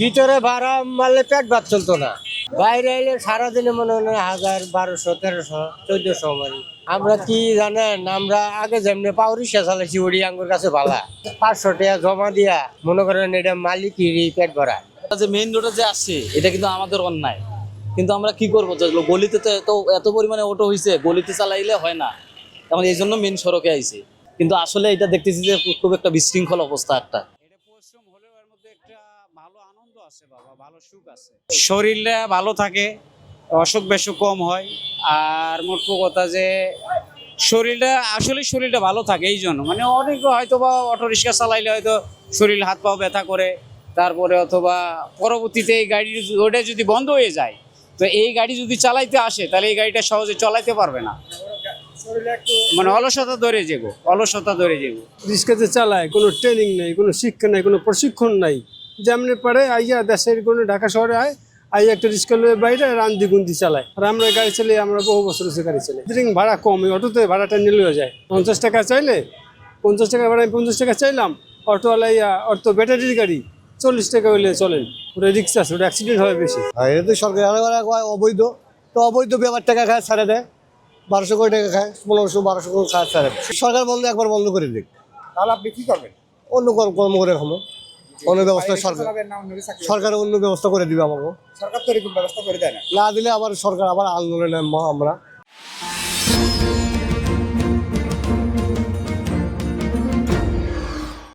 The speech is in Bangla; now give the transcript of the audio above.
ভিতরে ভাড়া মারলে পেট ভাত চলতো না। বাইরে এলে সারাদিনে মনে হয় হাজার বারোশো, তেরোশো, চোদ্দশো মারি। আমরা কি জানেন? আমরা আগে যেমনি পাউরিসা চালাইছি ওড়ি আঙ্গুর কাছে ভালা পাঁচশো টাকা জমা দিয়া মনে করেন এটা মালিকেরই পেট ভরা। যে মেইন রোডে যে আসছে, এটা কিন্তু আমাদের অন্যায়। কিন্তু আমরা কি করব? গলিতে তো এত এত পরিমাণে অটো হয়েছে গলিতে চালাইলে হয় না। এখন এই জন্য মেইন সড়কে আইছে। কিন্তু আসলে এটা দেখতেছি যে খুব একটা বিশৃঙ্খল অবস্থা একটা। শরীরটা ভালো থাকে, অসুখ বেসুখ কম হয়, আর মোট কথা যে শরীরটা আসলে শরীরটা ভালো থাকে এই জন্য। মানে অনেকে হয়তো বা অটো রিক্সা চালাইলে হয়তো শরীর, হাত পা ব্যথা করে, তারপরে অথবা পরবর্তীতে এই গাড়ি ওটা যদি বন্ধ হয়ে যায়, তো এই গাড়ি যদি চালাইতে আসে, তাহলে এই গাড়িটা সহজে চালাইতে পারবে না। মানে অলসতা ধরে যাব অলসতা ধরে যাব। রিক্সাতে চালায় কোনো ট্রেনিং নেই কোনো শিক্ষা নেই কোনো প্রশিক্ষণ নাই। যেমনি পারে আইয়া দেশের কোনো ঢাকা শহরে আয় আইয়া একটা রিক্সা লয়ে বাইরে রান্দি গুন্দি চালায়। আর আমরা গাড়ি চালিয়ে আমরা বহু বছর হচ্ছে গাড়ি চালাই ড্রিং ভাড়া কম এই অটোতে ভাড়াটা নিয়ে লয়ে যায়। পঞ্চাশ টাকা চাইলে পঞ্চাশ টাকা ভাড়া আমি পঞ্চাশ টাকা চাইলাম অটোওয়ালা ইয়া অটো ব্যাটারির গাড়ি চল্লিশ টাকা হইলে চলেন। ওটা রিক্সা আছে ওটা অ্যাক্সিডেন্ট হয় বেশি। আর এটা তো সরকার অবৈধ তো অবৈধ ব্যাপার টাকা খায় ছাড়ে দেয়। বারোশো কোটি টাকা খায় পনেরোশো বারোশো কোটি খায় ছাড়ে। সরকার বন্ধ একবার বন্ধ করে দিক। তাহলে আপনি কি করবেন? অন্য কর্ম কর্ম করে খামো। অন্য ব্যবস্থা সরকার সরকার অন্য ব্যবস্থা করে দিবে আমাকে। সরকার তো এরকম ব্যবস্থা করে দেয় না। না দিলে আবার সরকার আবার আন্দোলনে নামবো আমরা।